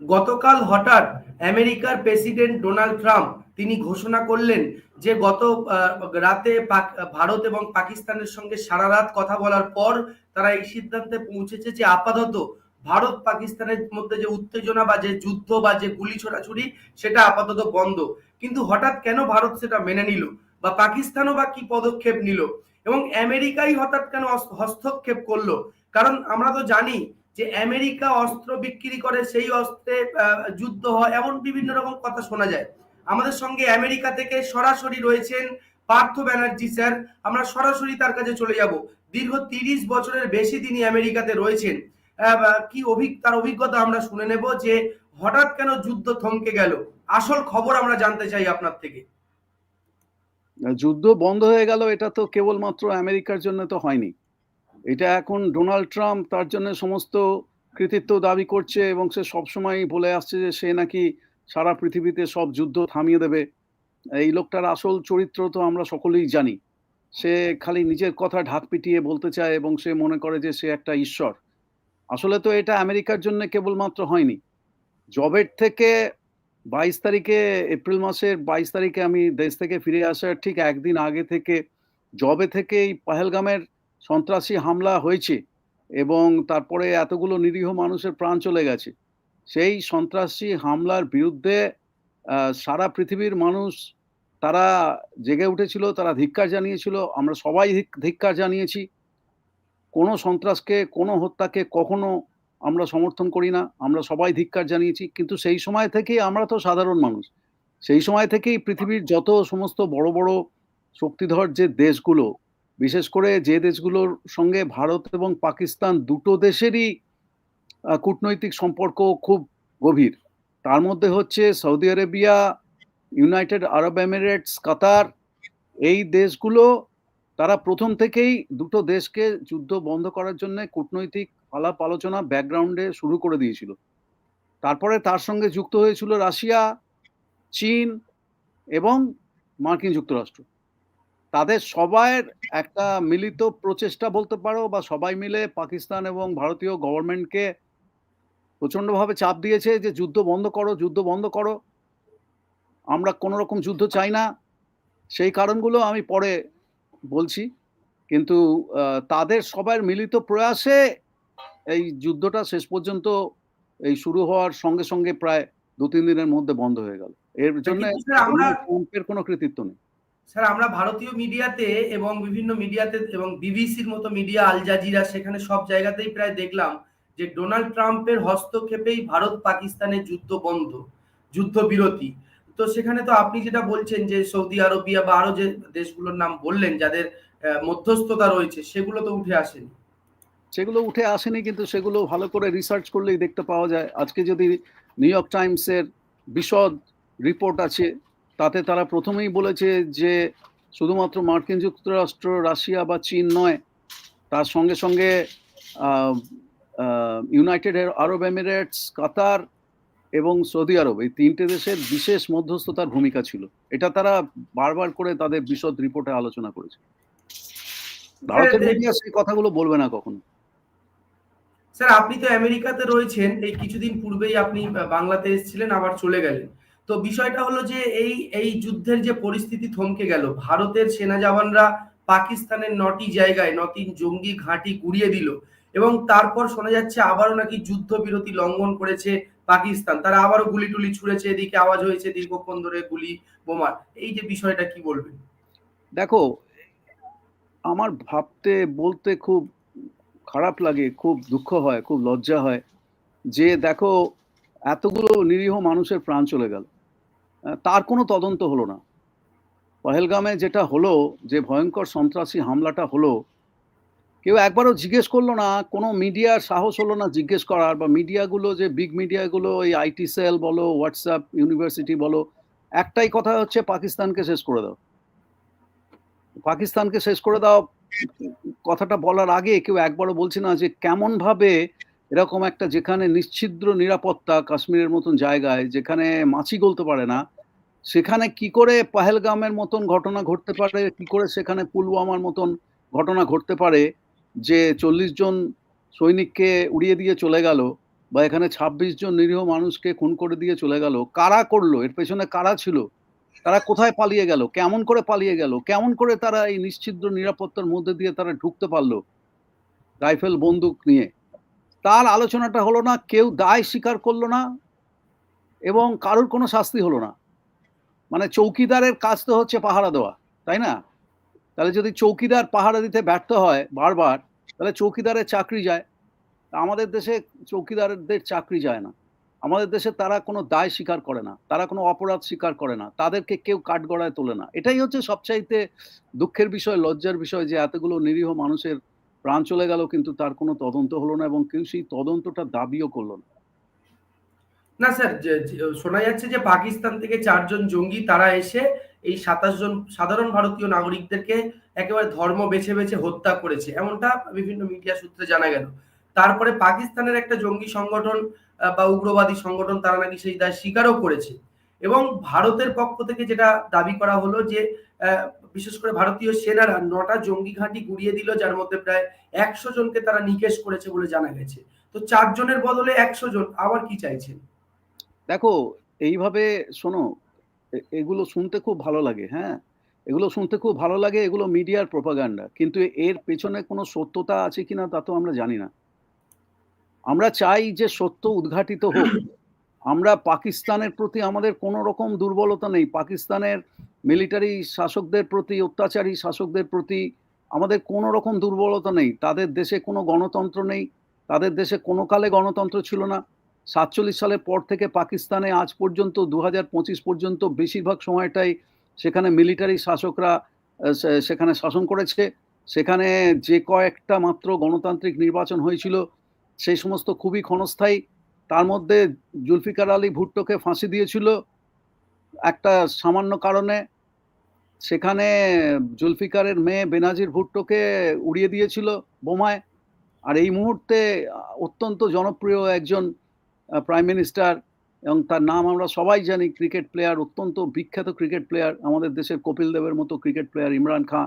গতকাল হঠাৎ আমেরিকার প্রেসিডেন্ট ডোনাল্ড ট্রাম্প তিনি ঘোষণা করলেন যে গত রাতে ভারত এবং পাকিস্তানের সঙ্গে সারা রাত কথা বলার পর তারা এই সিদ্ধান্তে পৌঁছেছে যে আপাতত ভারত পাকিস্তানের মধ্যে যে উত্তেজনা বা যে যুদ্ধ বা যে গুলি ছোড়াছুড়ি সেটা আপাতত বন্ধ। কিন্তু হঠাৎ কেন ভারত সেটা মেনে নিল? বা পাকিস্তানও বা কি পদক্ষেপ নিল? এবং আমেরিকাই হঠাৎ কেন হস্তক্ষেপ করল? কারণ আমরা তো জানি যে আমেরিকা অস্ত্র বিক্রি করে সেই অস্ত্রে যুদ্ধ হয়, এমন বিভিন্ন রকম কথা শোনা যায়। আমাদের সঙ্গে আমেরিকা থেকে সরাসরি রয়েছেন পার্থ ব্যানার্জি, স্যার। আমরা সরাসরি তার কাছে চলে যাব। দীর্ঘ তিরিশ বছরের বেশি তিনি আমেরিকাতে রয়েছেন। কি অভিজ্ঞ তার অভিজ্ঞতা আমরা শুনে নেব যে হঠাৎ কেন যুদ্ধ থমকে গেল। আসল খবর আমরা জানতে চাই আপনার থেকে। যুদ্ধ বন্ধ হয়ে গেল, এটা তো কেবলমাত্র আমেরিকার জন্য তো হয়নি। এটা এখন ডোনাল্ড ট্রাম্প তার জন্য সমস্ত কৃতিত্ব দাবি করছে এবং সে সবসময় বলে আসছে যে সে নাকি সারা পৃথিবীতে সব যুদ্ধ থামিয়ে দেবে। এই লোকটার আসল চরিত্র তো আমরা সকলেই জানি। সে খালি নিজের কথা ঢাক পিটিয়ে বলতে চায় এবং সে মনে করে যে সে একটা ঈশ্বর। আসলে তো এটা আমেরিকার জন্য কেবলমাত্র হয়নি। জবের থেকে বাইশ তারিখে, এপ্রিল মাসের বাইশ তারিখে আমি দেশ থেকে ফিরে আসার ঠিক একদিন আগে থেকে, জবে থেকে এই পাহেলগামের সন্ত্রাসী হামলা হয়েছে এবং তারপরে এতগুলো নিরীহ মানুষের প্রাণ চলে গেছে। সেই সন্ত্রাসী হামলার বিরুদ্ধে সারা পৃথিবীর মানুষ তারা জেগে উঠেছিল, তারা ধিক্কার জানিয়েছিল, আমরা সবাই ধিক্কার জানিয়েছি। কোনো সন্ত্রাসকে, কোনো হত্যাকে কখনো আমরা সমর্থন করি না, আমরা সবাই ধিক্কার জানিয়েছি, কিন্তু সেই সময় থেকেই আমরা তো সাধারণ মানুষ। সেই সময় থেকেই পৃথিবীর যত সমস্ত বড় বড় শক্তিধর যে দেশগুলো বিশেষ করে যে দেশগুলোর সঙ্গে ভারত এবং পাকিস্তান দুটো দেশেরই কূটনৈতিক সম্পর্ক খুব গভীর। তার মধ্যে হচ্ছে Saudi Arabia, United Arab Emirates, Qatar, এই দেশগুলো তারা প্রথম থেকেই দুটো দেশকে যুদ্ধ বন্ধ করার জন্য কূটনৈতিক আলাপ আলোচনা ব্যাকগ্রাউন্ডে শুরু করে দিয়েছিল। তারপরে তার সঙ্গে যুক্ত হয়েছিল রাশিয়া, চীন এবং মার্কিন যুক্তরাষ্ট্র। তাদের সবাইয়ের একটা মিলিত প্রচেষ্টা বলতে পারো বা সবাই মিলে পাকিস্তান এবং ভারতীয় গভর্নমেন্টকে প্রচণ্ডভাবে চাপ দিয়েছে যে যুদ্ধ বন্ধ করো যুদ্ধ বন্ধ করো। আমরা কোনো রকম যুদ্ধ চাই না। সেই কারণগুলো আমি পরে বলছি। কিন্তু তাদের সবার মিলিত প্রয়াসে এই যুদ্ধটা শেষ পর্যন্ত এই শুরু হওয়ার সঙ্গে সঙ্গে প্রায় দু তিন দিনের মধ্যে বন্ধ হয়ে গেল। এর জন্য কোনো কৃতিত্ব নেই। স্যার, আমরা ভারতীয় মিডিয়াতে এবং বিভিন্ন মিডিয়াতে এবং বিবিসির মতো মিডিয়া, আল জাজিরা, সেখানে সব জায়গাতেই প্রায় দেখলাম যে ডোনাল্ড ট্রাম্পের হস্তক্ষেপেই ভারত পাকিস্তানের যুদ্ধ বন্ধ, যুদ্ধ বিরতি। তো সেখানে তো আপনি যেটা বলছেন যে সৌদি আরবিয়া বা আরও যে দেশগুলোর নাম বললেন, যাদের মধ্যস্থতা রয়েছে, সেগুলো তো উঠে আসেনি। সেগুলো উঠে আসেনি, কিন্তু সেগুলো ভালো করে রিসার্চ করলেই দেখতে পাওয়া যায়। আজকে যদি নিউ ইয়র্ক টাইমসের বিশদ রিপোর্ট আছে তাতে তারা প্রথমেই বলেছে যে শুধুমাত্র মার্কিন যুক্তরাষ্ট্র রাশিয়া বা চীন নয় তার সঙ্গে সঙ্গে ইউনাইটেড আরব এমিরেটস কাতার এবং সৌদি আরব এই তিনটে দেশের বিশেষ মধ্যস্থতার ভূমিকা ছিল। এটা তারা বারবার করে তাদের বিশদ রিপোর্টে আলোচনা করেছে। ভারতের মিডিয়া সেই কথাগুলো বলবে না কখনো। স্যার আপনি তো আমেরিকাতে রয়েছেন এই কিছুদিন পূর্বেই আপনি বাংলাতে এসেছিলেন আবার চলে গেলেন। তো বিষয়টা হলো যে এই এই যুদ্ধের যে পরিস্থিতি থমকে গেল, ভারতের সেনা জওয়ানরা পাকিস্তানের নটি জায়গায় নটি জঙ্গি ঘাঁটি গুড়িয়ে দিল এবং তারপর শোনা যাচ্ছে আবারও নাকি যুদ্ধ বিরতি লঙ্ঘন করেছে পাকিস্তান। তারা আবারও গুলি টুলি ছুড়েছে, এদিকে আওয়াজ হয়েছে দীর্ঘক্ষণ ধরে গুলি বোমার। এই যে বিষয়টা কি বলবেন? দেখো, আমার ভাবতে, বলতে খুব খারাপ লাগে, খুব দুঃখ হয়, খুব লজ্জা হয় যে দেখো, এতগুলো নিরীহ মানুষের প্রাণ চলে গেল। তার কোনো তদন্ত হলো না। পহেলগামে যেটা হলো, যে ভয়ঙ্কর সন্ত্রাসী হামলাটা হলো, কেউ একবারও জিজ্ঞেস করল না, কোনো মিডিয়ার সাহস হলো না জিজ্ঞেস করার, বা মিডিয়াগুলো যে বিগ মিডিয়াগুলো এই আইটি সেল বলো হোয়াটসঅ্যাপ ইউনিভার্সিটি বলো, একটাই কথা হচ্ছে পাকিস্তানকে শেষ করে দাও। পাকিস্তানকে শেষ করে দাও কথাটা বলার আগে কেউ একবারও বলছে না যে কেমনভাবে এরকম একটা যেখানে নিশ্ছিদ্র নিরাপত্তা কাশ্মীরের মতন জায়গায়, যেখানে মাছি গলতে পারে না সেখানে কি করে পাহেলগামের মতন ঘটনা ঘটতে পারে, কি করে সেখানে পুলওয়ামার মতন ঘটনা ঘটতে পারে যে চল্লিশ জন সৈনিককে উড়িয়ে দিয়ে চলে গেল বা এখানে ছাব্বিশ জন নিরীহ মানুষকে খুন করে দিয়ে চলে গেল? কারা করল? এর পেছনে কারা ছিল? তারা কোথায় পালিয়ে গেল? কেমন করে পালিয়ে গেল? কেমন করে তারা এই নিশ্চিদ্র নিরাপত্তার মধ্যে দিয়ে তারা ঢুকতে পারল রাইফেল বন্দুক নিয়ে? তার আলোচনাটা হলো না, কেউ দায় স্বীকার করল না এবং কারোর কোনো শাস্তি হলো না। মানে চৌকিদারের কাজ তো হচ্ছে পাহারা দেওয়া, তাই না? তাহলে যদি চৌকিদার পাহারা দিতে ব্যর্থ হয় বারবার, তাহলে চৌকিদারের চাকরি যায়। আমাদের দেশে চৌকিদারদের চাকরি যায় না। আমাদের দেশে তারা কোনো দায় স্বীকার করে না, তারা কোনো অপরাধ স্বীকার করে না, তাদেরকে কেউ কাঠগড়ায় তোলে না। এটাই হচ্ছে সবচাইতে দুঃখের বিষয়, লজ্জার বিষয় যে এতগুলো নিরীহ মানুষের প্রাণ চলে গেল কিন্তু তার কোনো তদন্ত হলো না এবং কেউ সেই তদন্তটা দাবিও করল না। না স্যার শোনা যাচ্ছে যে পাকিস্তান থেকে চারজন জঙ্গি তারা এসে এই সাতাশ জন সাধারণ ভারতীয় নাগরিকদেরকে একেবারে ধর্ম বেছে বেছে হত্যা করেছে। এমনটা বিভিন্ন মিডিয়া সূত্রে জানা গেল। তারপরে পাকিস্তানের একটা জঙ্গি সংগঠন বা উগ্রবাদী সংগঠন তারা নাকি সেই দায় স্বীকারও করেছে। এবং ভারতের পক্ষ থেকে যেটা দাবি করা হলো যে বিশেষ করে ভারতীয় সেনারা নটা জঙ্গি ঘাঁটি গুড়িয়ে দিল, যার মধ্যে প্রায় একশো জনকে তারা নিকেশ করেছে বলে জানা গেছে। তো চারজনের বদলে একশো জন, আবার কি চাইছেন? দেখো, এইভাবে শোনো এগুলো শুনতে খুব ভালো লাগে হ্যাঁ? এগুলো শুনতে খুব ভালো লাগে, এগুলো মিডিয়ার প্রোপাগান্ডা। কিন্তু এর পেছনে কোনো সত্যতা আছে কিনা তা তো আমরা জানি না। আমরা চাই যে সত্য উদ্ঘাটিত হোক। আমরা পাকিস্তানের প্রতি আমাদের কোনো রকম দুর্বলতা নেই। পাকিস্তানের মিলিটারি শাসকদের প্রতি, অত্যাচারী শাসকদের প্রতি আমাদের কোনো রকম দুর্বলতা নেই। তাদের দেশে কোনো গণতন্ত্র নেই। তাদের দেশে কোনো কালে গণতন্ত্র ছিল না। সাতচল্লিশ সালের পর থেকে পাকিস্তানে আজ পর্যন্ত দু হাজার পঁচিশ পর্যন্ত বেশিরভাগ সময়টাই সেখানে মিলিটারি শাসকরা সেখানে শাসন করেছে। সেখানে যে কয়েকটা মাত্র গণতান্ত্রিক নির্বাচন হয়েছিল, সেই সমস্ত খুবই ক্ষণস্থায়ী। তার মধ্যে জুলফিকার আলী ভুট্টোকে ফাঁসি দিয়েছিল একটা সামান্য কারণে। সেখানে জুলফিকারের মেয়ে বেনাজির ভুট্টোকে উড়িয়ে দিয়েছিল বোমায়। আর এই মুহূর্তে অত্যন্ত জনপ্রিয় একজন প্রাইম মিনিস্টার এবং তার নাম আমরা সবাই জানি ক্রিকেট প্লেয়ার অত্যন্ত বিখ্যাত ক্রিকেট প্লেয়ার আমাদের দেশের কপিল দেবের মতো ক্রিকেট প্লেয়ার ইমরান খাঁ।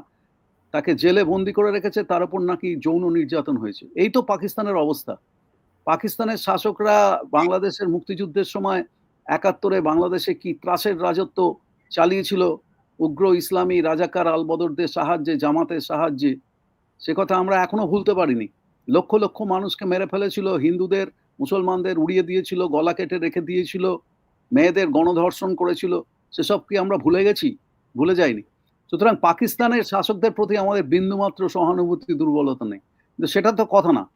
তাকে জেলে বন্দি করে রেখেছে, তার উপর নাকি যৌন নির্যাতন হয়েছে। এই তো পাকিস্তানের অবস্থা। পাকিস্তানের শাসকরা বাংলাদেশের মুক্তিযুদ্ধের সময় একাত্তরে বাংলাদেশে কি ত্রাসের রাজত্ব চালিয়েছিল? উগ্র ইসলামী রাজাকার আলবদরদের সাহায্যে, জামাতের সাহায্যে, সে কথা আমরা এখনও ভুলতে পারিনি। লক্ষ লক্ষ মানুষকে মেরে ফেলেছিল হিন্দুদের মুসলমানদের উড়িয়ে দিয়েছিল, গলা কেটে রেখে দিয়েছিল, মেয়েদের গণধর্ষণ করেছিল, সেসব কি আমরা ভুলে গেছি? ভুলে যাইনি। সুতরাং পাকিস্তানের শাসকদের প্রতি আমাদের বিন্দুমাত্র সহানুভূতি, দুর্বলতা নেই। কিন্তু সেটা তো কথা না।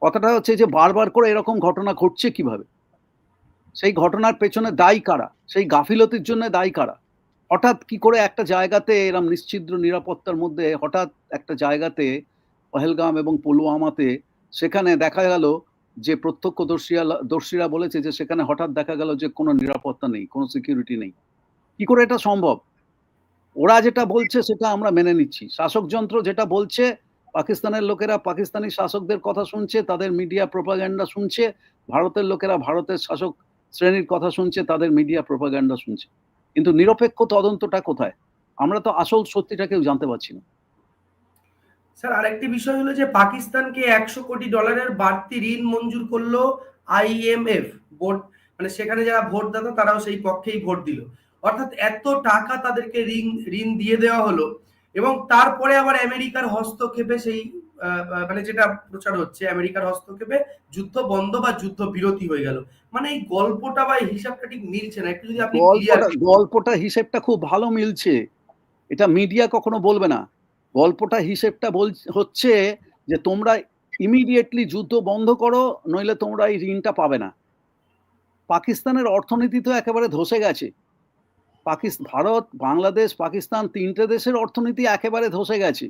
কথাটা হচ্ছে যে বারবার করে এরকম ঘটনা ঘটছে কীভাবে? সেই ঘটনার পেছনে দায়ী কারা? সেই গাফিলতির জন্য দায়ী কারা? হঠাৎ কি করে একটা জায়গাতে এরম নিশ্চিদ্র নিরাপত্তার মধ্যে হঠাৎ একটা জায়গাতে পহেলগাম এবং পুলওয়ামাতে সেখানে দেখা গেল যে প্রত্যক্ষদর্শীরা দর্শীরা বলেছে যে সেখানে হঠাৎ দেখা গেল যে কোনো নিরাপত্তা নেই, কোনো সিকিউরিটি নেই। কি করে এটা সম্ভব? ওরা যেটা বলছে সেটা আমরা মেনে নিচ্ছি। শাসক যন্ত্র যেটা বলছে, পাকিস্তানের লোকেরা পাকিস্তানি শাসকদের কথা শুনছে, তাদের মিডিয়া প্রোপাগান্ডা শুনছে, ভারতের লোকেরা ভারতের শাসক শ্রেণির কথা শুনছে, তাদের মিডিয়া প্রোপাগান্ডা শুনছে। কিন্তু নিরপেক্ষ তদন্তটা কোথায়? আমরা তো আসল সত্যিটা কেউ জানতে পারছি না। স্যার আরেকটি বিষয় হলো যে পাকিস্তানকে একশো কোটি ডলারের বাড়তি ঋণ মঞ্জুর করল আইএমএফ ভোট মানে সেখানে যারা ভোটদাতা তারাও সেই পক্ষেই ভোট দিল। অর্থাৎ এত টাকা তাদেরকে ঋণ ঋণ দিয়ে দেওয়া হলো এবং তারপরে আবার আমেরিকার হস্তক্ষেপে সেই মানে যেটা প্রচার হচ্ছে আমেরিকার হস্তক্ষেপে যুদ্ধ বন্ধ বা যুদ্ধ বিরতি হয়ে গেল। মানে এই গল্পটা বা হিসাবটা ঠিক মিলছে না একটু যদি আপনি গল্পটা হিসেবটা খুব ভালো মিলছে। এটা মিডিয়া কখনো বলবে না। গল্পটা হিসেবটা বল, হচ্ছে যে তোমরা ইমিডিয়েটলি যুদ্ধ বন্ধ করো, নইলে তোমরা এই ঋণটা পাবে না। পাকিস্তানের অর্থনীতি তো একেবারে ধসে গেছে। পাকিস্তান ভারত, বাংলাদেশ, পাকিস্তান তিনটে দেশের অর্থনীতি একেবারে ধসে গেছে।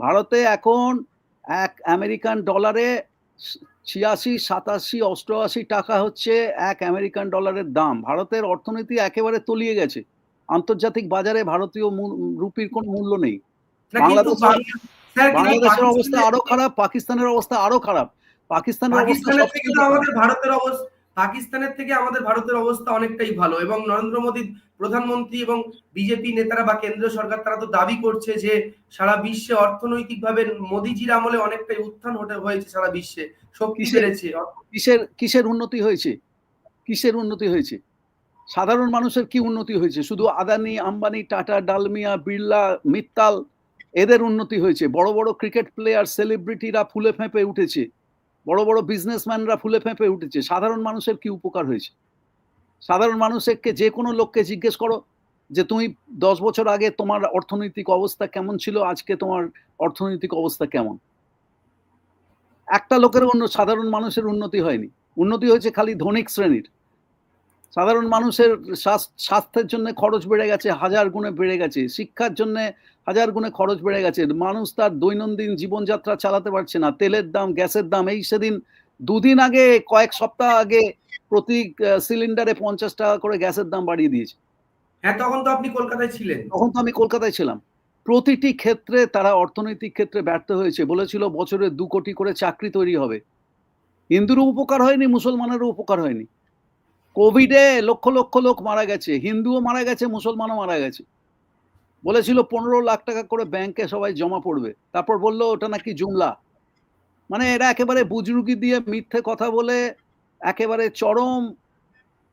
ভারতে এখন এক আমেরিকান ডলারে ছিয়াশি, সাতাশি, অষ্টআশি টাকা হচ্ছে এক আমেরিকান ডলারের দাম। ভারতের অর্থনীতি একেবারে তলিয়ে গেছে। আন্তর্জাতিক বাজারে ভারতীয় রুপির কোনো মূল্য নেই। বাংলাদেশের- অবস্থা আরও খারাপ পাকিস্তানের অবস্থা আরও খারাপ। পাকিস্তানের অবস্থা। আমাদের ভারতের অবস্থা পাকিস্তানের থেকে আমাদের ভারতের অবস্থা অনেকটাই ভালো এবং নরেন্দ্র মোদী প্রধানমন্ত্রী এবং বিজেপি নেতারা বা কেন্দ্রীয় সরকার তারা তো দাবি করছে যে সারা বিশ্বে অর্থনৈতিকভাবে মোদিজির আমলে অনেকটাই উত্থান হতে হয়েছে সারা বিশ্বে। শক্তি কিসের- বেড়েছে। কিসের কিসের উন্নতি হয়েছে? কিসের উন্নতি হয়েছে? সাধারণ মানুষের কি উন্নতি হয়েছে? শুধু আদানি আম্বানি টাটা ডালমিয়া বিড়লা মিত্তাল এদের উন্নতি হয়েছে। বড় বড় ক্রিকেট প্লেয়ার, সেলিব্রিটিরা ফুলে ফেঁপে উঠেছে। বড় বড় বিজনেসম্যানরা ফুলে ফেঁপে উঠেছে। সাধারণ মানুষের কি উপকার হয়েছে? সাধারণ মানুষকে যে কোনো লোককে জিজ্ঞেস করো যে, তুমি দশ বছর আগে তোমার অর্থনৈতিক অবস্থা কেমন ছিল? আজকে তোমার অর্থনৈতিক অবস্থা কেমন? একটা লোকের অন্য, সাধারণ মানুষের উন্নতি হয়নি। উন্নতি হয়েছে খালি ধনিক শ্রেণির। সাধারণ মানুষের স্বাস্থ্যের জন্য খরচ বেড়ে গেছে, হাজার গুণে বেড়ে গেছে। শিক্ষার জন্য হাজার গুণে খরচ বেড়ে গেছে। মানুষ তার দৈনন্দিন জীবনযাত্রা চালাতে পারছে না। তেলের দাম গ্যাসের দাম এই সেদিন দুদিন আগে কয়েক সপ্তাহ আগে প্রতি সিলিন্ডারে পঞ্চাশ টাকা করে গ্যাসের দাম বাড়িয়ে দিয়েছে। হ্যাঁ তখন তো আপনি কলকাতায় ছিলেন। তখন তো আমি কলকাতায় ছিলাম। প্রতিটি ক্ষেত্রে তারা অর্থনৈতিক ক্ষেত্রে ব্যর্থ হয়েছে। বলেছিল বছরে দু কোটি করে চাকরি তৈরি হবে। হিন্দুরও উপকার হয়নি মুসলমানেরও উপকার হয়নি। কোভিডে লক্ষ লক্ষ লোক মারা গেছে। হিন্দুও মারা গেছে মুসলমানও মারা গেছে। বলেছিল পনেরো লাখ টাকা করে ব্যাংকে সবাই জমা পড়বে। তারপর বলল, ওটা নাকি জুমলা। মানে এরা একেবারে বুজরুগি দিয়ে মিথ্যে কথা বলে, একেবারে চরম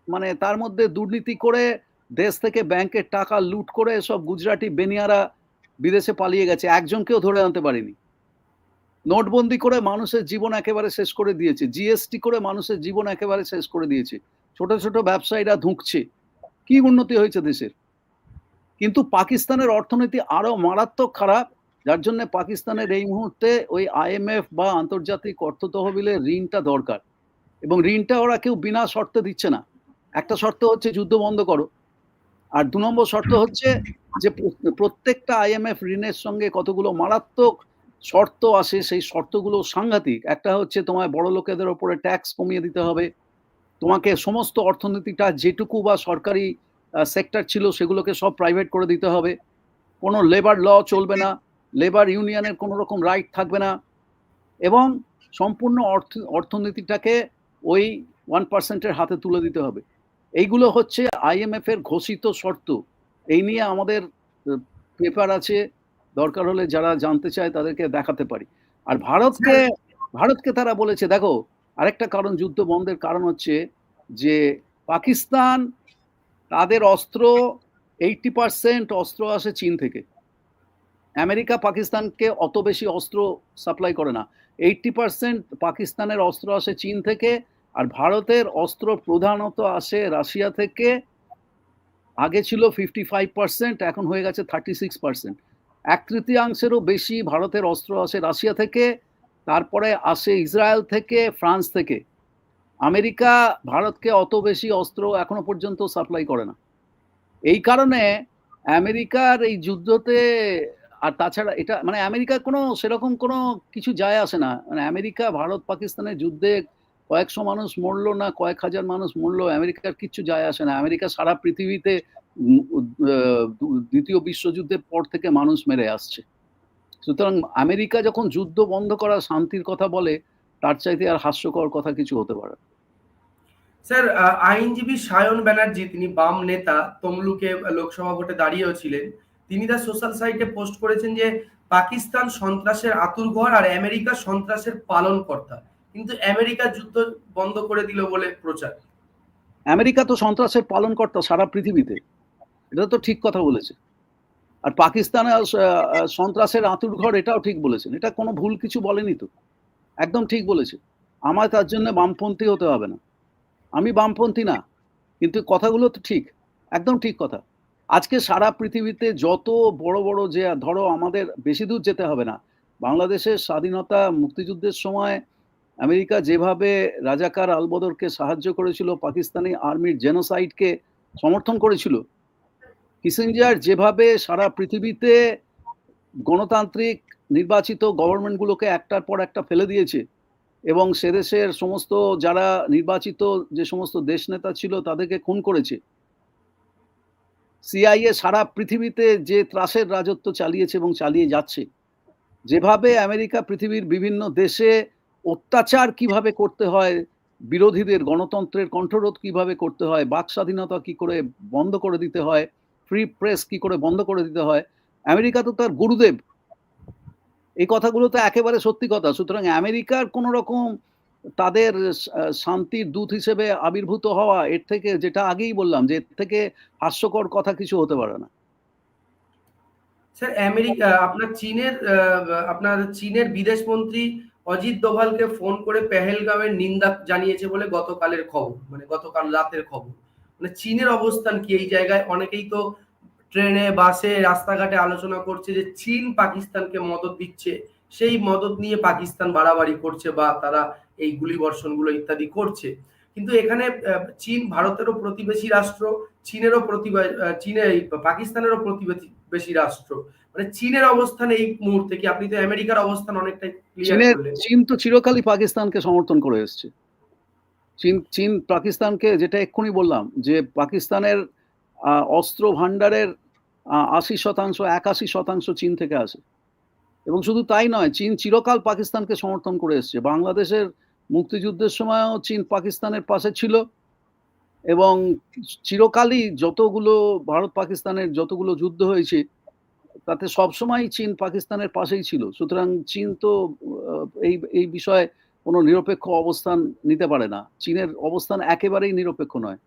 মানে তার মধ্যে দুর্নীতি করে, দেশ থেকে ব্যাংকের টাকা লুট করে সব গুজরাটি বেনিয়ারা বিদেশে পালিয়ে গেছে। একজনকেও ধরে আনতে পারিনি। নোটবন্দি করে মানুষের জীবন একেবারে শেষ করে দিয়েছে। জিএসটি করে মানুষের জীবন একেবারে শেষ করে দিয়েছে। ছোট ছোট ব্যবসায়ীরা ধুঁকছে। কি উন্নতি হয়েছে দেশের? কিন্তু পাকিস্তানের অর্থনীতি আরও মারাত্মক খারাপ, যার জন্য পাকিস্তানের এই মুহূর্তে ওই আইএমএফ বা আন্তর্জাতিক অর্থ তহবিলের ঋণটা দরকার। এবং ঋণটা ওরা কেউ বিনা শর্তে দিচ্ছে না। একটা শর্ত হচ্ছে যুদ্ধ বন্ধ করো। আর দু নম্বর শর্ত হচ্ছে যে প্রত্যেকটা আইএমএফ ঋণের সঙ্গে কতগুলো মারাত্মক শর্ত আসে, সেই শর্তগুলো সাংঘাতিক। একটা হচ্ছে তোমায় বড় লোকেদের ওপরে ট্যাক্স কমিয়ে দিতে হবে। তোমাকে সমস্ত অর্থনীতিটা যেটুকু বা সরকারি সেক্টর ছিল, সেগুলোকে সব প্রাইভেট করে দিতে হবে। কোনো লেবার ল চলবে না লেবার ইউনিয়নের কোনো রকম রাইট থাকবে না। এবং সম্পূর্ণ অর্থ, অর্থনীতিটাকে ওই ওয়ান পার্সেন্টের হাতে তুলে দিতে হবে। এইগুলো হচ্ছে আইএমএফ এর ঘোষিত শর্ত। এই নিয়ে আমাদের পেপার আছে। দরকার হলে যারা জানতে চায় তাদেরকে দেখাতে পারি। আর ভারতকে ভারতকে তারা বলেছে, দেখো, আরেকটা কারণ যুদ্ধ বন্ধের কারণ হচ্ছে যে পাকিস্তান তাদের অস্ত্র এইটটি পার্সেন্ট অস্ত্র আসে চীন থেকে। আমেরিকা পাকিস্তানকে অত বেশি অস্ত্র সাপ্লাই করে না। এইটটি পার্সেন্ট পাকিস্তানের অস্ত্র আসে চীন থেকে আর ভারতের অস্ত্র প্রধানত আসে রাশিয়া থেকে। আগে ছিল ফিফটি ফাইভ পার্সেন্ট এখন হয়ে গেছে থার্টি সিক্স পার্সেন্ট এক তৃতীয়াংশেরও বেশি ভারতের অস্ত্র আসে রাশিয়া থেকে, তারপরে আসে ইসরায়েল থেকে, ফ্রান্স থেকে। আমেরিকা ভারতকে অত বেশি অস্ত্র এখনও পর্যন্ত সাপ্লাই করে না। এই কারণে আমেরিকার এই যুদ্ধতে আর তাছাড়া এটা মানে আমেরিকার কোনো সেরকম কোনো কিছু যায় আসে না। মানে আমেরিকা, ভারত, পাকিস্তানের যুদ্ধে কয়েকশো মানুষ মরলো না, কয়েক হাজার মানুষ মরলো, আমেরিকার কিচ্ছু যায় আসে না। আমেরিকা সারা পৃথিবীতে দ্বিতীয় বিশ্বযুদ্ধের পর থেকে মানুষ মেরে আসছে। সুতরাং আমেরিকা যখন যুদ্ধ বন্ধ করা শান্তির কথা বলে, তার চাইতে আর হাস্যকর কথা কিছু হতে পারে। স্যার আইনজীবী সায়ন ব্যানার্জি, তিনি বাম নেতা, তমলুকে লোকসভা ভোটে দাঁড়িয়েও ছিলেন। তিনি তার সোশ্যাল সাইটে পোস্ট করেছেন যে, পাকিস্তান সন্ত্রাসের আতুরঘর আর আমেরিকা সন্ত্রাসের পালনকর্তা। কিন্তু আমেরিকা যুদ্ধ বন্ধ করে দিল বলে প্রচার। আমেরিকা তো সন্ত্রাসের পালনকর্তা সারা পৃথিবীতে। এটা তো ঠিক কথা বলেছে। আর পাকিস্তানে সন্ত্রাসের আঁতুর ঘর এটাও ঠিক বলেছেন। এটা কোনো ভুল কিছু বলেনি তো। একদম ঠিক বলেছে। আমার তার জন্য বামপন্থী হতে হবে না। আমি বামপন্থী না, কিন্তু কথাগুলো তো ঠিক, একদম ঠিক কথা। আজকে সারা পৃথিবীতে যত বড় বড় যে, ধরো আমাদের বেশি দূর যেতে হবে না, বাংলাদেশের স্বাধীনতা মুক্তিযুদ্ধের সময় আমেরিকা যেভাবে রাজাকার আলবদরকে সাহায্য করেছিল, পাকিস্তানি আর্মির জেনোসাইডকে সমর্থন করেছিল, কিসেঞ্জার যেভাবে সারা পৃথিবীতে গণতান্ত্রিক নির্বাচিত গভর্নমেন্টগুলোকে একটার পর একটা ফেলে দিয়েছে এবং সে দেশের সমস্ত যারা নির্বাচিত যে সমস্ত দেশ নেতা ছিল তাদেরকে খুন করেছে। সিআইএ সারা পৃথিবীতে যে ত্রাসের রাজত্ব চালিয়েছে এবং চালিয়ে যাচ্ছে, যেভাবে আমেরিকা পৃথিবীর বিভিন্ন দেশে অত্যাচার কীভাবে করতে হয়, বিরোধীদের গণতন্ত্রের কণ্ঠরোধ কীভাবে করতে হয়, বাক স্বাধীনতা কি করে বন্ধ করে দিতে হয় ফ্রি প্রেস কি করে বন্ধ করে দিতে হয়, আমেরিকা তো তার গুরুদেব। এই কথাগুলো তো একেবারে সত্যি কথা। সুতরাং আমেরিকার কোন রকম তাদের শান্তির দূত হিসেবে আবির্ভূত হওয়া এর থেকে যেটা আগেই বললাম যে এর থেকে হাস্যকর কথা কিছু হতে পারে না। স্যার, আমেরিকা, আপনার চীনের আপনার চীনের বিদেশ মন্ত্রী অজিত দোভালকে ফোন করে পেহেলগাঁওয়ের নিন্দা জানিয়েছে বলে গতকালের খবর মানে গতকাল রাতের খবর। মানে চীনের অবস্থান কি? এই জায়গায় অনেকেই তো ট্রেনে বাসে রাস্তাঘাটে আলোচনা করছে যে চীন পাকিস্তানকে মদত দিচ্ছে। সেই মদত নিয়ে পাকিস্তান বাড়াবাড়ি করছে বা তারা এই গুলি বর্ষণগুলো ইত্যাদি করছে। কিন্তু এখানে চীন ভারতেরও প্রতিবেশী রাষ্ট্র চীনেরও প্রতিবা চীনে পাকিস্তানেরও প্রতিবেশী রাষ্ট্র। মানে চীনের অবস্থান এই মুহূর্তে কি? আপনি তো আমেরিকার অবস্থান অনেকটাই ক্লিয়ার চীন তো চিরকালই পাকিস্তানকে সমর্থন করে এসছে। চীন চীন পাকিস্তানকে যেটা এক্ষুনি বললাম যে পাকিস্তানের অস্ত্র ভান্ডারের আশি শতাংশ, একাশি শতাংশ চীন থেকে আসে। এবং শুধু তাই নয়, চীন চিরকাল পাকিস্তানকে সমর্থন করে এসছে। বাংলাদেশের মুক্তিযুদ্ধের সময়ও চীন পাকিস্তানের পাশে ছিল এবং চিরকালই যতগুলো, ভারত পাকিস্তানের যতগুলো যুদ্ধ হয়েছে, তাতে সবসময় চীন পাকিস্তানের পাশেই ছিল। সুতরাং চীন তো এই এই বিষয়ে কোনো নিরপেক্ষ অবস্থান নিতে পারে না। চীনের অবস্থান একেবারেই নিরপেক্ষ নয়।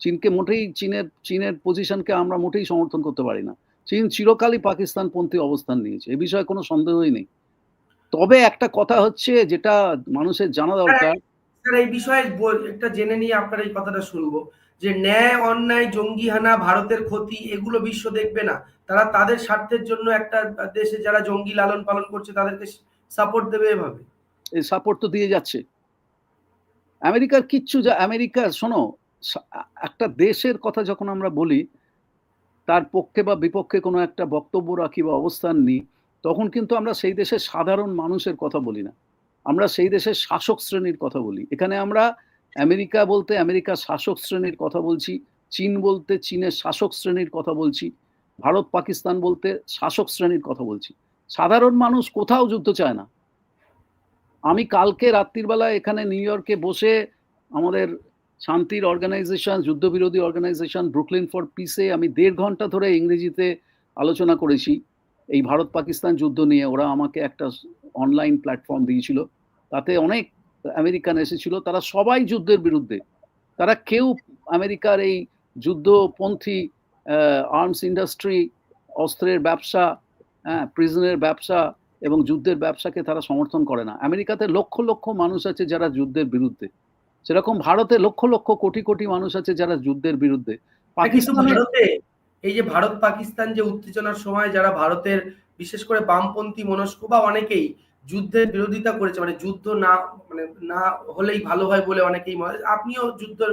চীনকে মোটেই চীনের চীনের পজিশনকে আমরা মোটেই সমর্থন করতে পারি না। চীন চিরকালই পাকিস্তানপন্থী অবস্থান নিয়েছে এ বিষয়ে কোনো সন্দেহই নেই। তবে একটা কথা হচ্ছে যেটা মানুষের জানা দরকার। স্যার এই বিষয়ে একটা জেনে নিয়ে আপনার এই কথাটা শুনব। যে ন্যায় অন্যায় জঙ্গিহানা ভারতের ক্ষতি এগুলো বিশ্ব দেখবে না। তারা তাদের স্বার্থের জন্য একটা দেশে যারা জঙ্গি লালন পালন করছে তাদেরকে সাপোর্ট দেবে এভাবে? এই সাপোর্ট তো দিয়ে যাচ্ছে। আমেরিকার কিচ্ছু যা আমেরিকার শোনো একটা দেশের কথা যখন আমরা বলি, তার পক্ষে বা বিপক্ষে কোনো একটা বক্তব্য রাখি বা অবস্থান নিই, তখন কিন্তু আমরা সেই দেশের সাধারণ মানুষের কথা বলি না। আমরা সেই দেশের শাসক শ্রেণির কথা বলি। এখানে আমরা আমেরিকা বলতে আমেরিকার শাসক শ্রেণির কথা বলছি, চীন বলতে চীনের শাসক শ্রেণির কথা বলছি, ভারত, পাকিস্তান বলতে শাসক শ্রেণির কথা বলছি। সাধারণ মানুষ কোথাও যুদ্ধ চায় না। আমি কালকে রাত্রির বেলা এখানে নিউ ইয়র্কে বসে আমাদের শান্তির অর্গানাইজেশন যুদ্ধবিরোধী অর্গানাইজেশন ব্রুকলিন ফর পিসে আমি দেড় ঘণ্টা ধরে ইংরেজিতে আলোচনা করেছি। এই ভারত পাকিস্তান যুদ্ধ নিয়ে ওরা আমাকে একটা অনলাইন প্ল্যাটফর্ম দিয়েছিল। তাতে অনেক আমেরিকান এসেছিল। তারা সবাই যুদ্ধের বিরুদ্ধে। তারা কেউ আমেরিকার এই যুদ্ধপন্থী আর্মস ইন্ডাস্ট্রি অস্ত্রের ব্যবসা হ্যাঁ প্রিজনের ব্যবসা এবং যুদ্ধের ব্যবসাকে তারা সমর্থন করে না। আমেরিকাতে লক্ষ লক্ষ মানুষ আছে যারা যুদ্ধের বিরুদ্ধে। সেরকম ভারতে লক্ষ লক্ষ কোটি কোটি মানুষ আছে যারা যুদ্ধের বিরুদ্ধে ভারতে এই যে ভারত পাকিস্তান যে উত্তেজনার সময় যারা ভারতের বিশেষ করে বামপন্থী মনস্ক বা অনেকেই যুদ্ধের বিরোধিতা করেছে মানে যুদ্ধ না মানে না হলেই ভালো হয় বলে অনেকেই আপনিও যুদ্ধের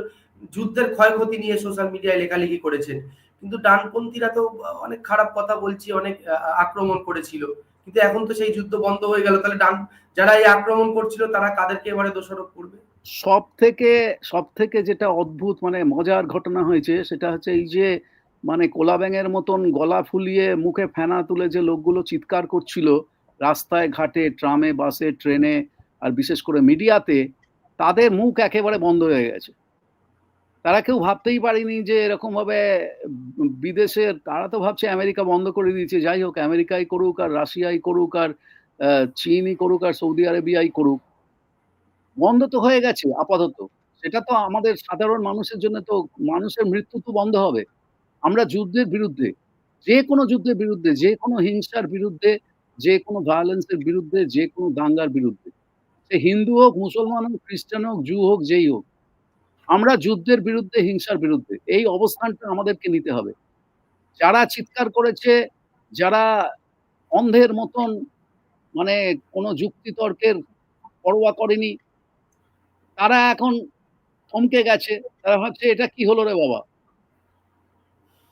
যুদ্ধের ক্ষয়ক্ষতি নিয়ে সোশ্যাল মিডিয়ায় লেখালেখি করেছেন। কিন্তু ডানপন্থীরা তো অনেক খারাপ কথা বলছি অনেক আক্রমণ করেছিল। কিন্তু এখন তো সেই যুদ্ধ বন্ধ হয়ে গেল। তাহলে ডান যারা এই আক্রমণ করছিল তারা কাদেরকে এবারে দোষারোপ করবে? সব থেকে সব থেকে যেটা অদ্ভুত মানে মজার ঘটনা হয়েছে, সেটা হচ্ছে এই যে মানে কোলা ব্যাঙের মতন গলা ফুলিয়ে মুখে ফেনা তুলে যে লোকগুলো চিৎকার করছিল, রাস্তায়, ঘাটে, ট্রামে, বাসে, ট্রেনে, আর বিশেষ করে মিডিয়াতে, তাদের মুখ একেবারে বন্ধ হয়ে গেছে। তারা কেউ ভাবতেই পারেনি যে এরকমভাবে বিদেশের তারা তো ভাবছে আমেরিকা বন্ধ করে দিয়েছে, যাই হোক, আমেরিকাই করুক আর রাশিয়াই করুক আর চীনই করুক আর সৌদি আরবিয়াই করুক। বন্ধ তো হয়ে গেছে, আপাতত। সেটা তো আমাদের সাধারণ মানুষের জন্য তো, মানুষের মৃত্যু তো বন্ধ হবে। আমরা যুদ্ধের বিরুদ্ধে, যে কোনো যুদ্ধের বিরুদ্ধে, যে কোনো হিংসার বিরুদ্ধে, যে কোনো ভায়োলেন্সের বিরুদ্ধে, যে কোনো দাঙ্গার বিরুদ্ধে, সে হিন্দু হোক, মুসলমান হোক, খ্রিস্টান হোক, জু হোক, যেই হোক, আমরা যুদ্ধের বিরুদ্ধে, হিংসার বিরুদ্ধে, এই অবস্থানটা আমাদেরকে নিতে হবে। যারা চিৎকার করেছে, যারা অন্ধের মতন মানে কোনো যুক্তিতর্কের পরোয়া করেনি তারা এখন থমকে গেছে। তারা ভাবছে, এটা কি হলো রে বাবা?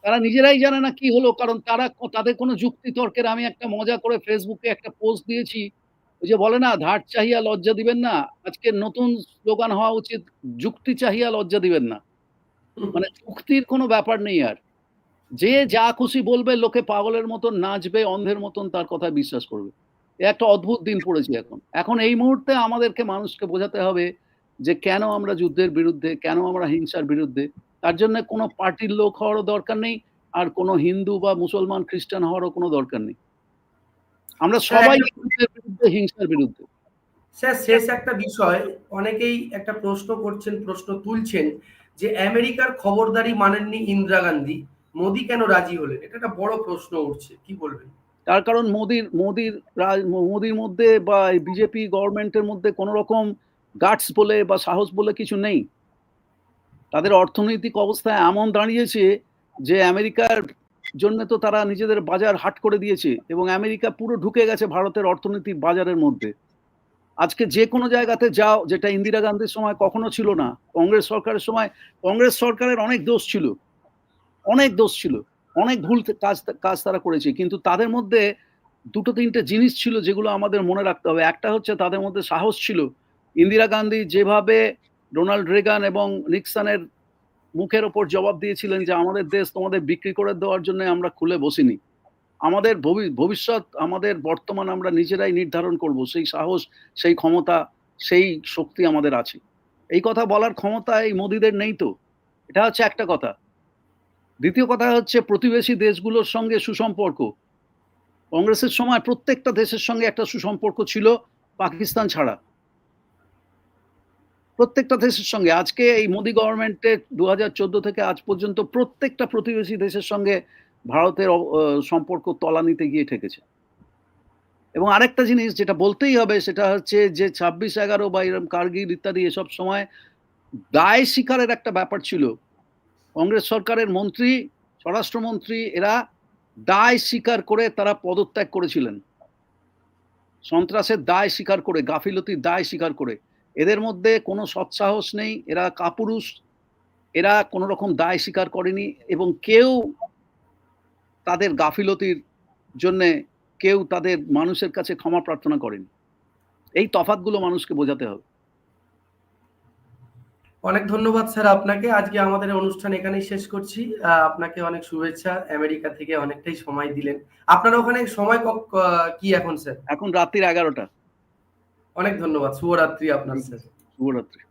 তারা নিজেরাই জানে না কি হলো, কারণ তারা তাদের কোনো যুক্তি তর্কের আমি একটা মজা করে ফেসবুকে একটা পোস্ট দিয়েছি। ওই যে বলে না, ধার চাহিয়া লজ্জা দিবেন না, আজকে নতুন স্লোগান হওয়া উচিত, যুক্তি চাহিয়া লজ্জা দিবেন না। মানে যুক্তির কোনো ব্যাপার নেই আর। যে যা খুশি বলবে, লোকে পাগলের মতন নাচবে, অন্ধের মতন তার কথা বিশ্বাস করবে। একটা অদ্ভুত দিন পড়েছে এখন। এখন এই মুহূর্তে আমাদেরকে মানুষকে বোঝাতে হবে যে কেন আমরা যুদ্ধের বিরুদ্ধে কেন আমরা হিংসার বিরুদ্ধে? তার জন্য কোনো পার্টির লোক হওয়ারও দরকার নেই আর কোনো হিন্দু বা মুসলমান খ্রিস্টান হওয়ারও কোনো দরকার নেই। আমরা সবাই যুদ্ধের বিরুদ্ধে হিংসার বিরুদ্ধে। স্যার শেষ একটা বিষয় অনেকেই একটা প্রশ্ন করছেন প্রশ্ন তুলছেন যে আমেরিকার খবরদারি মানেননি ইন্দিরা গান্ধী মোদি কেন রাজি হলেন? এটা একটা বড় প্রশ্ন উঠছে কি বলবেন? তার কারণ মোদির মোদির মোদির মধ্যে বা বিজেপি গভর্নমেন্টের মধ্যে কোনো রকম গার্ডস বলে বা সাহস বলে কিছু নেই। তাদের অর্থনৈতিক অবস্থা এমন দাঁড়িয়েছে যে আমেরিকার জন্য তো তারা নিজেদের বাজার হাট করে দিয়েছে এবং আমেরিকা পুরো ঢুকে গেছে ভারতের অর্থনৈতিক বাজারের মধ্যে। আজকে যে কোনো জায়গাতে যাও, যেটা ইন্দিরা গান্ধীর সময় কখনো ছিল না, কংগ্রেস সরকারের সময়, কংগ্রেস সরকারের অনেক দোষ ছিল। অনেক দোষ ছিল, অনেক ভুল কাজ কাজ তারা করেছে, কিন্তু তাদের মধ্যে দুটো তিনটে জিনিস ছিল যেগুলো আমাদের মনে রাখতে হবে। একটা হচ্ছে তাদের মধ্যে সাহস ছিল ইন্দিরা গান্ধী যেভাবে ডোনাল্ড রেগান এবং নিক্সানের মুখের ওপর জবাব দিয়েছিলেন যে আমাদের দেশ তোমাদের বিক্রি করে দেওয়ার জন্য আমরা খুলে বসিনি। আমাদের ভবি- ভবিষ্যৎ আমাদের বর্তমান আমরা নিজেরাই নির্ধারণ করব। সেই সাহস, সেই ক্ষমতা, সেই শক্তি আমাদের আছে। এই কথা বলার ক্ষমতা এই মোদিদের নেই তো। এটা হচ্ছে একটা কথা। দ্বিতীয় কথা হচ্ছে প্রতিবেশী দেশগুলোর সঙ্গে সুসম্পর্ক। কংগ্রেসের সময় প্রত্যেকটা দেশের সঙ্গে একটা সুসম্পর্ক ছিল পাকিস্তান ছাড়া। প্রত্যেকটা দেশের সঙ্গে। আজকে এই মোদী গভর্নমেন্টের দু হাজার চোদ্দ থেকে আজ পর্যন্ত প্রত্যেকটা প্রতিবেশী দেশের সঙ্গে ভারতের সম্পর্ক তলানিতে গিয়ে ঠেকেছে। এবং আরেকটা জিনিস যেটা বলতেই হবে, সেটা হচ্ছে যে ছাব্বিশ এগারো বা এরম কার্গিল ইত্যাদি এসব সময় দায় স্বীকারের একটা ব্যাপার ছিল। কংগ্রেস সরকারের মন্ত্রী, স্বরাষ্ট্রমন্ত্রী, এরা দায় স্বীকার করে তারা পদত্যাগ করেছিলেন। সন্ত্রাসের দায় স্বীকার করে, গাফিলতির দায় স্বীকার করে। এদের মধ্যে কোনো সৎসাহস নেই এরা কাপুরুষ এরা কোনো রকম দায় স্বীকার করেনি এবং কেউ তাদের গাফিলতির জন্যে কেউ তাদের মানুষের কাছে ক্ষমা প্রার্থনা করেনি। এই তফাতগুলো মানুষকে বোঝাতে হবে। অনেক ধন্যবাদ স্যার আপনাকে। আজকে আমাদের অনুষ্ঠান এখানেই শেষ করছি। আপনাকে অনেক শুভেচ্ছা। আমেরিকা থেকে অনেকটাই সময় দিলেন। আপনার ওখানে সময় ক- এখন স্যার? এখন রাত্রির এগারোটা। অনেক ধন্যবাদ। শুভরাত্রি আপনার স্যার। শুভরাত্রি।